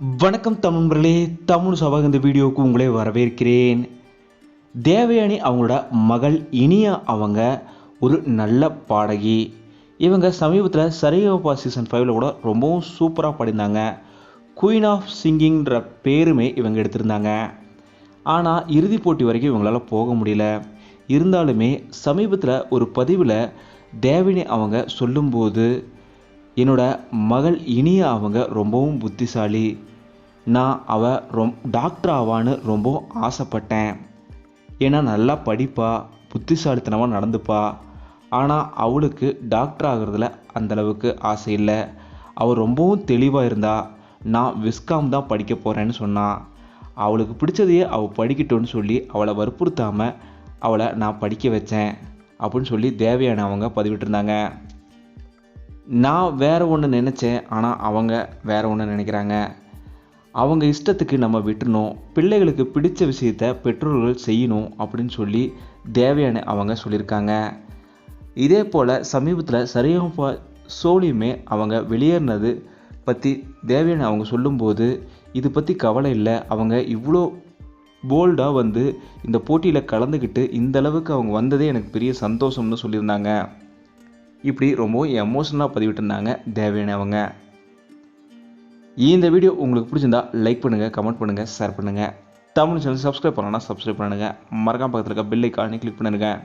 வணக்கம் தமிழர்களே தமிழ் சபாக இந்த வீடியோவுக்கு உங்களை வரவேற்கிறேன். தேவயானி அவங்களோட மகள் இனியா அவங்க ஒரு நல்ல பாடகி. இவங்க சமீபத்தில் சரிகமபா சீசன் ஃபைவ்ல கூட ரொம்பவும் சூப்பராக பாடியிருந்தாங்க. குயின் ஆஃப் சிங்கிங்கிற பேருமே இவங்க எடுத்திருந்தாங்க. ஆனால் இறுதிப் போட்டி வரைக்கும் இவங்களால் போக முடியல. இருந்தாலுமே சமீபத்தில் ஒரு பதிவில் தேவினி அவங்க சொல்லும்போது என்னோட மகள் இனிய அவங்க ரொம்பவும் புத்திசாலி. நான் அவ ரொம் டாக்டர் ஆவான்னு ரொம்பவும் ஆசைப்பட்டேன். ஏன்னா நல்லா படிப்பா புத்திசாலித்தனமாக நடந்துப்பா. ஆனால் அவளுக்கு டாக்டர் ஆகிறதுல அந்தளவுக்கு ஆசை இல்லை. அவள் ரொம்பவும் தெளிவாக இருந்தா நான் விஸ்காம் தான் படிக்க போகிறேன்னு சொன்னான் அவளுக்கு பிடிச்சதையே அவள் படிக்கட்டும்னு சொல்லி அவளை வற்புறுத்தாமல் அவளை நான் படிக்க வச்சேன். அப்படின்னு சொல்லி தேவையான அவங்க பதிவிட்டிருந்தாங்க. நான் வேறு ஒன்று நினச்சேன் ஆனால் அவங்க வேறு ஒன்று நினைக்கிறாங்க. அவங்க இஷ்டத்துக்கு நம்ம விட்டுணும் பிள்ளைகளுக்கு பிடித்த விஷயத்த பெற்றோர்கள் செய்யணும் அப்படின்னு சொல்லி தேவையான அவங்க சொல்லியிருக்காங்க. இதே போல் சமீபத்தில் சரியாக சோழியுமே அவங்க வெளியேறினது பற்றி தேவையான அவங்க சொல்லும்போது இது பற்றி கவலை இல்லை. அவங்க இவ்வளோ போல்டாக வந்து இந்த போட்டியில் கலந்துக்கிட்டு இந்த அளவுக்கு அவங்க வந்ததே எனக்கு பெரிய சந்தோஷம்னு சொல்லியிருந்தாங்க. இப்படி ரொம்ப எமோஷனலாக பதிவிட்டிருந்தாங்க தேவையான அவங்க. இந்த வீடியோ உங்களுக்கு பிடிச்சிருந்தா லைக் பண்ணுங்கள் கமெண்ட் பண்ணுங்கள் ஷேர் பண்ணுங்கள் தமிழ் சேனல் சப்ஸ்கிரைப் பண்ணலன்னா சப்ஸ்கிரைப் பண்ணுங்கள் மறக்காம பக்கத்தில் இருக்க பெல் ஐக்கானே கிளிக் பண்ணுங்கள்